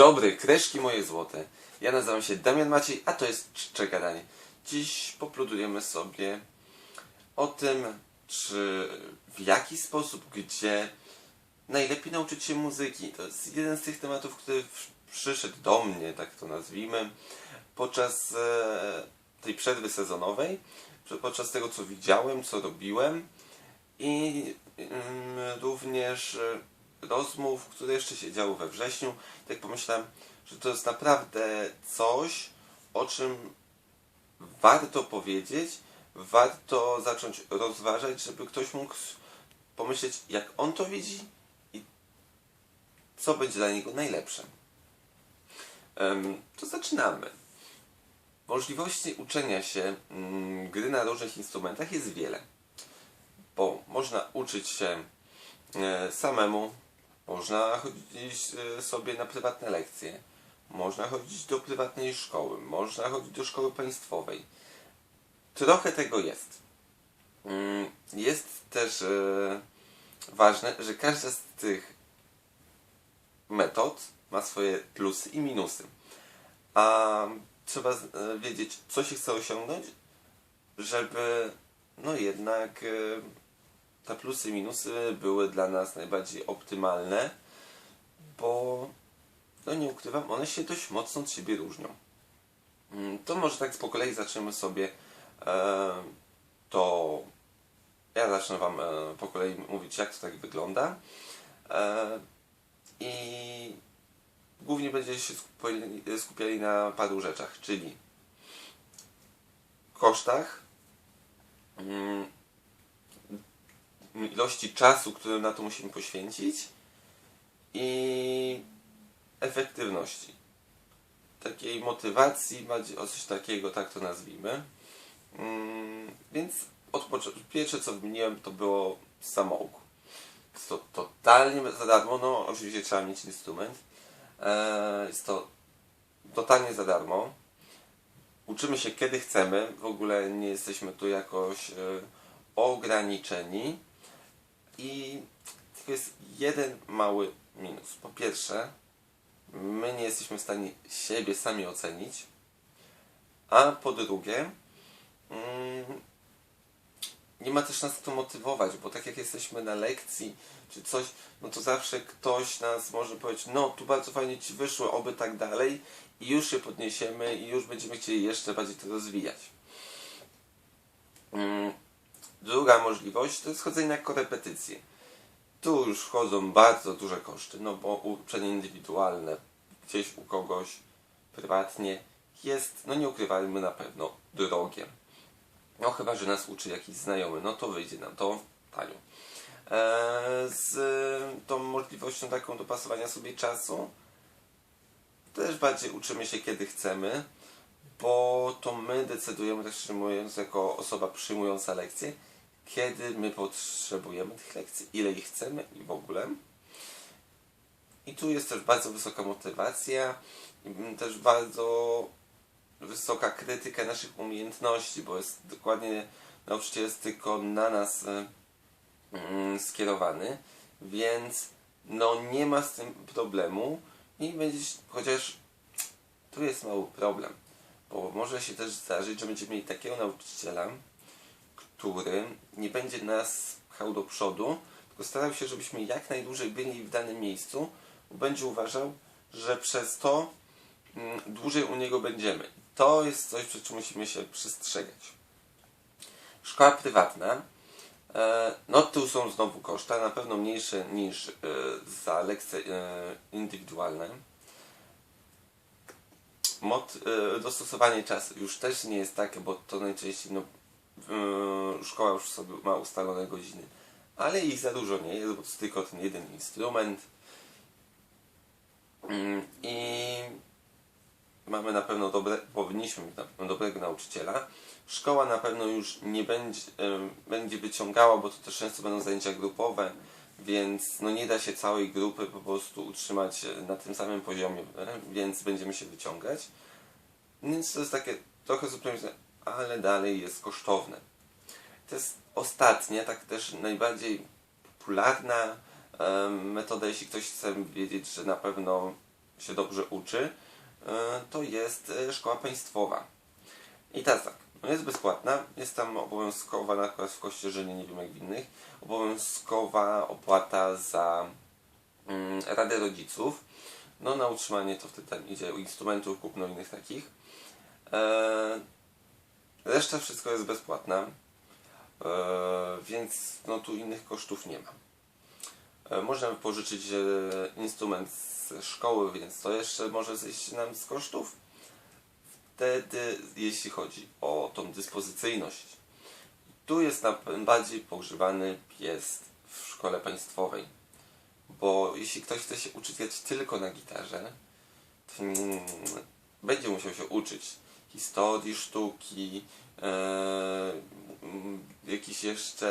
dobry, kreszki moje złote. Ja nazywam się Damian Maciej, a to jest Czcze Gadanie. Dziś popludujemy sobie o tym, czy w jaki sposób, gdzie najlepiej nauczyć się muzyki. To jest jeden z tych tematów, który przyszedł do mnie, tak to nazwijmy, podczas e, tej przerwy sezonowej, podczas tego, co widziałem, co robiłem i mm, również e, rozmów, które jeszcze się działy we wrześniu. Tak pomyślałem, że to jest naprawdę coś, o czym warto powiedzieć, warto zacząć rozważać, żeby ktoś mógł pomyśleć, jak on to widzi i co będzie dla niego najlepsze. To zaczynamy. Możliwości uczenia się mm, gry na różnych instrumentach jest wiele, bo można uczyć się e, samemu, można chodzić e, sobie na prywatne lekcje, można chodzić do prywatnej szkoły, można chodzić do szkoły państwowej. Trochę tego jest. Mm, Jest też e, ważne, że każda z tych metod ma swoje plusy i minusy. A trzeba e, wiedzieć, co się chce osiągnąć, żeby no jednak te plusy i minusy były dla nas najbardziej optymalne, bo no nie ukrywam, one się dość mocno od siebie różnią. Mm, To może tak po kolei zaczniemy sobie e, to. Ja zacznę Wam e, po kolei mówić, jak to tak wygląda. E, I głównie będziecie się skupiali, skupiali na paru rzeczach, czyli kosztach, mm, ilości czasu, który na to musimy poświęcić i efektywności. Takiej motywacji, bardziej o coś takiego, tak to nazwijmy. Mm, więc pierwsze co wymieniłem to było samouk. Jest to totalnie za darmo, no oczywiście trzeba mieć instrument. E, jest to totalnie za darmo. Uczymy się kiedy chcemy, w ogóle nie jesteśmy tu jakoś e, ograniczeni. I tylko jest jeden mały minus. Po pierwsze, my nie jesteśmy w stanie siebie sami ocenić. A po drugie, mm, nie ma też nas kto motywować, bo tak jak jesteśmy na lekcji czy coś, no to zawsze ktoś nas może powiedzieć, no tu bardzo fajnie Ci wyszło, oby tak dalej i już się podniesiemy i już będziemy chcieli jeszcze bardziej to rozwijać. Mm, Druga możliwość to jest chodzenie na korepetycje. Tu już wchodzą bardzo duże koszty, no bo uczenie indywidualne gdzieś u kogoś prywatnie jest, no nie ukrywajmy, na pewno drogie. No chyba, że nas uczy jakiś znajomy, no to wyjdzie nam to tanio. Eee, z tą możliwością taką dopasowania sobie czasu też bardziej uczymy się kiedy chcemy, bo to my decydujemy, tak szczerze mówiąc, jako osoba przyjmująca lekcje, kiedy my potrzebujemy tych lekcji, ile ich chcemy i w ogóle. I tu jest też bardzo wysoka motywacja, też bardzo wysoka krytyka naszych umiejętności, bo jest dokładnie nauczyciel jest tylko na nas e, mm, skierowany, więc no nie ma z tym problemu i będzie, chociaż tu jest mały problem, bo może się też zdarzyć, że będziemy mieli takiego nauczyciela, który nie będzie nas pchał do przodu, tylko starał się, żebyśmy jak najdłużej byli w danym miejscu, bo będzie uważał, że przez to mm, dłużej u niego będziemy. To jest coś, przed czym musimy się przestrzegać. Szkoła prywatna. E, no tu są znowu koszta, na pewno mniejsze niż e, za lekcje e, indywidualne. Mod, e, dostosowanie czasu już też nie jest takie, bo to najczęściej no, e, szkoła już sobie ma ustalone godziny, ale ich za dużo nie jest, bo to tylko ten jeden instrument. Mm, I mamy na pewno dobre, powinniśmy mieć na pewno dobrego nauczyciela. Szkoła na pewno już nie będzie, em, będzie wyciągała, bo to też często będą zajęcia grupowe, więc no nie da się całej grupy po prostu utrzymać e, na tym samym poziomie, e, więc będziemy się wyciągać. Więc to jest takie trochę zupełnie, ale dalej jest kosztowne. To jest ostatnia, tak też najbardziej popularna metoda, jeśli ktoś chce wiedzieć, że na pewno się dobrze uczy, e, to jest szkoła państwowa. I teraz tak, no jest bezpłatna, jest tam obowiązkowa, na przykład w Kościerzynie, nie wiem jak w innych, obowiązkowa opłata za mm, Radę Rodziców. No na utrzymanie to wtedy tam idzie instrumentów, kupno innych takich. E, reszta wszystko jest bezpłatna, e, więc no tu innych kosztów nie ma. E, Można pożyczyć e, instrument z szkoły, więc to jeszcze może zejść nam z kosztów. Wtedy, jeśli chodzi o tą dyspozycyjność, tu jest najbardziej pogrzebany pies w szkole państwowej. Bo jeśli ktoś chce się uczyć grać tylko na gitarze, to będzie musiał się uczyć historii sztuki, e, jakichś jeszcze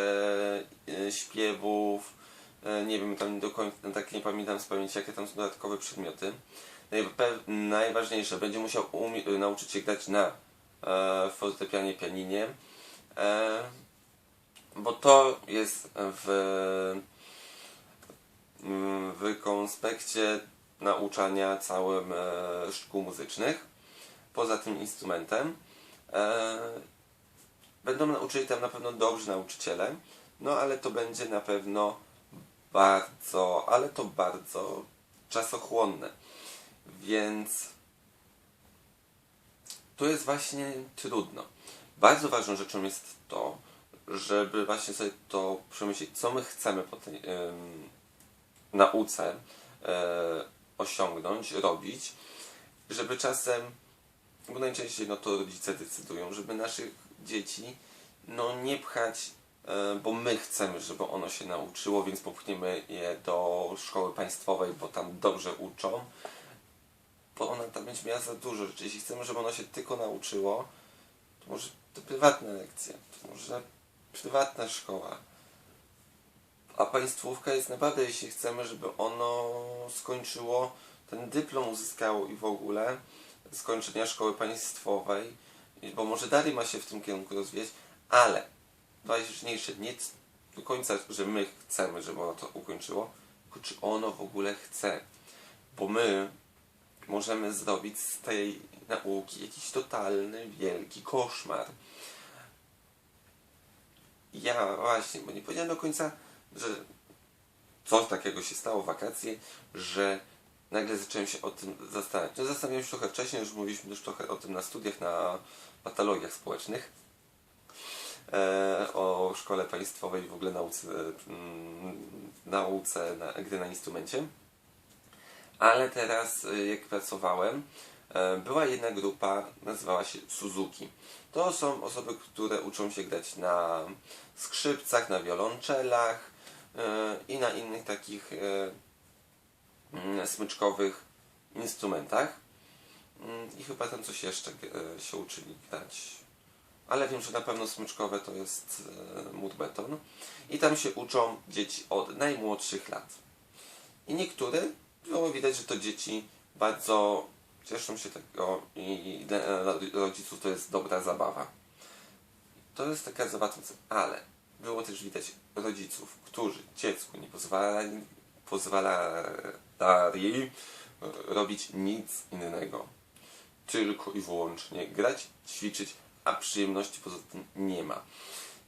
e, śpiewów, nie wiem, tam do końca, tak nie pamiętam z pamięci, jakie tam są dodatkowe przedmioty. Najważniejsze, będzie musiał umie- nauczyć się grać na e, fortepianie, pianinie, e, bo to jest w, mm, w konspekcie nauczania całym e, szkół muzycznych. Poza tym instrumentem. E, będą nauczyli tam na pewno dobrzy nauczyciele, no ale to będzie na pewno bardzo, ale to bardzo czasochłonne. Więc tu jest właśnie trudno. Bardzo ważną rzeczą jest to, żeby właśnie sobie to przemyśleć, co my chcemy po tej em, nauce e, osiągnąć, robić, żeby czasem, bo najczęściej no to rodzice decydują, żeby naszych dzieci no nie pchać, bo my chcemy, żeby ono się nauczyło, więc popchniemy je do szkoły państwowej, bo tam dobrze uczą, bo ona tam będzie miała za dużo rzeczy. Jeśli chcemy, żeby ono się tylko nauczyło, to może to prywatne lekcje, to może prywatna szkoła. A państwówka jest naprawdę, jeśli chcemy, żeby ono skończyło, ten dyplom uzyskało i w ogóle skończenia szkoły państwowej, bo może dalej ma się w tym kierunku rozwijać, ale najważniejsze, nie do końca, że my chcemy, żeby ono to ukończyło, tylko czy ono w ogóle chce. Bo my możemy zrobić z tej nauki jakiś totalny, wielki koszmar. Ja właśnie, bo nie powiedziałem do końca, że coś takiego się stało w wakacje, że nagle zacząłem się o tym zastanawiać. No, zastanawiałem się trochę wcześniej, już mówiliśmy już trochę o tym na studiach, na patologiach społecznych, o szkole państwowej, w ogóle nauce, mm, nauce na, gry na instrumencie. Ale teraz, y, jak pracowałem, e, była jedna grupa, nazywała się Suzuki. To są osoby, które uczą się grać na skrzypcach, na wiolonczelach e, i na innych takich e, mm, smyczkowych instrumentach. Mm, I chyba tam coś jeszcze e, się uczyli grać. Ale wiem, że na pewno smyczkowe to jest e, mur beton. I tam się uczą dzieci od najmłodszych lat. I niektóre, było widać, że to dzieci bardzo cieszą się tego i dla e, rodziców to jest dobra zabawa. To jest taka zabawa, ale było też widać rodziców, którzy dziecku nie pozwalali, pozwalali robić nic innego. Tylko i wyłącznie grać, ćwiczyć, a przyjemności poza tym nie ma.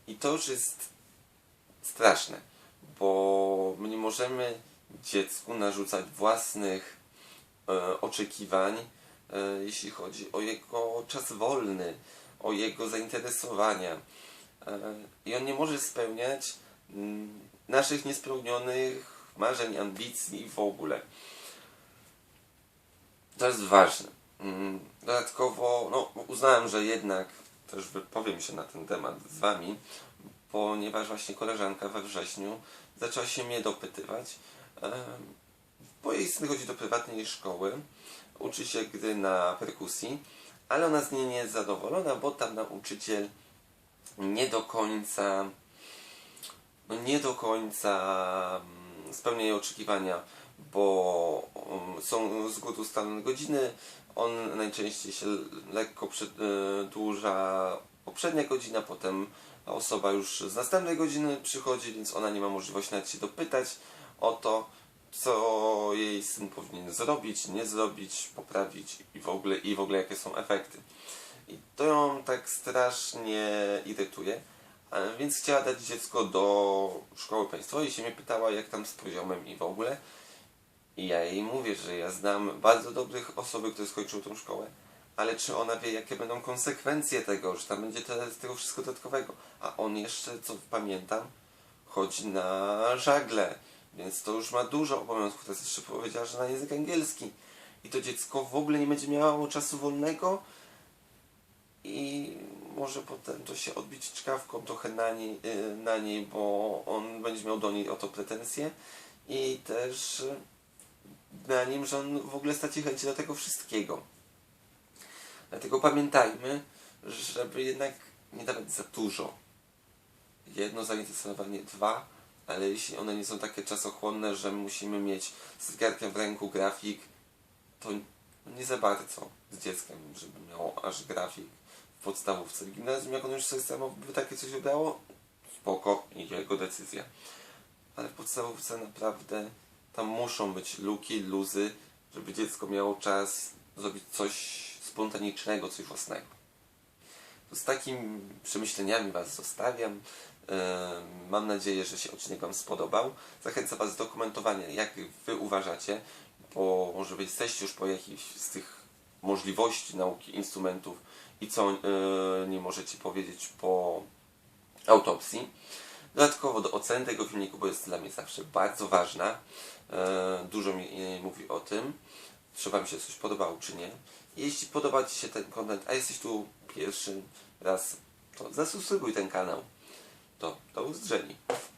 I to już jest straszne, bo my nie możemy dziecku narzucać własnych e, oczekiwań, e, jeśli chodzi o jego czas wolny, o jego zainteresowania. E, I on nie może spełniać mm, naszych niespełnionych marzeń, ambicji w ogóle. To jest ważne. Mm, Dodatkowo no, uznałem, że jednak też wypowiem się na ten temat z Wami, ponieważ właśnie koleżanka we wrześniu zaczęła się mnie dopytywać, bo jej syn chodzi do prywatnej szkoły, uczy się gry na perkusji, ale ona z niej nie jest zadowolona, bo tam nauczyciel nie do końca nie do końca mm, spełnia jej oczekiwania, bo um, są z góry ustalone godziny, on najczęściej się lekko przedłuża poprzednia godzina, potem osoba już z następnej godziny przychodzi, więc ona nie ma możliwości nawet się dopytać o to co jej syn powinien zrobić, nie zrobić, poprawić i w ogóle, i w ogóle jakie są efekty. I to ją tak strasznie irytuje, więc chciała dać dziecko do szkoły państwowej i się mnie pytała, jak tam z poziomem i w ogóle. I ja jej mówię, że ja znam bardzo dobrych osoby, które skończyły tą szkołę, ale czy ona wie, jakie będą konsekwencje tego, że tam będzie tyle, tego wszystko dodatkowego. A on jeszcze, co pamiętam, chodzi na żagle, więc to już ma dużo obowiązków. Teraz jeszcze powiedziała, że na język angielski. I to dziecko w ogóle nie będzie miało czasu wolnego i może potem to się odbić czkawką trochę na niej, y, na niej, bo on będzie miał do niej o to pretensje i też y, na nim, że on w ogóle straci chęci do tego wszystkiego. Dlatego pamiętajmy, żeby jednak nie dawać za dużo. Jedno zainteresowanie, dwa, ale jeśli one nie są takie czasochłonne, że musimy mieć z zegarkiem w ręku grafik, to nie za bardzo z dzieckiem, żeby miało aż grafik w podstawówce. W gimnazjum, jak on już sobie samo by takie coś wybrało, spoko jego decyzja. Ale w podstawówce naprawdę tam muszą być luki, luzy, żeby dziecko miało czas zrobić coś spontanicznego, coś własnego. To z takimi przemyśleniami Was zostawiam. Mam nadzieję, że się odcinek Wam spodobał. Zachęcam Was do komentowania, jak Wy uważacie, bo może Wy jesteście już po jakichś z tych możliwości nauki instrumentów i co e, nie możecie powiedzieć po autopsji. Dodatkowo do oceny tego filmiku, bo jest dla mnie zawsze bardzo ważna. E, Dużo mi e, mówi o tym, czy Wam się coś podobało, czy nie. Jeśli podoba Ci się ten content, a jesteś tu pierwszy raz, to zasubskrybuj ten kanał. To do usłyszenia.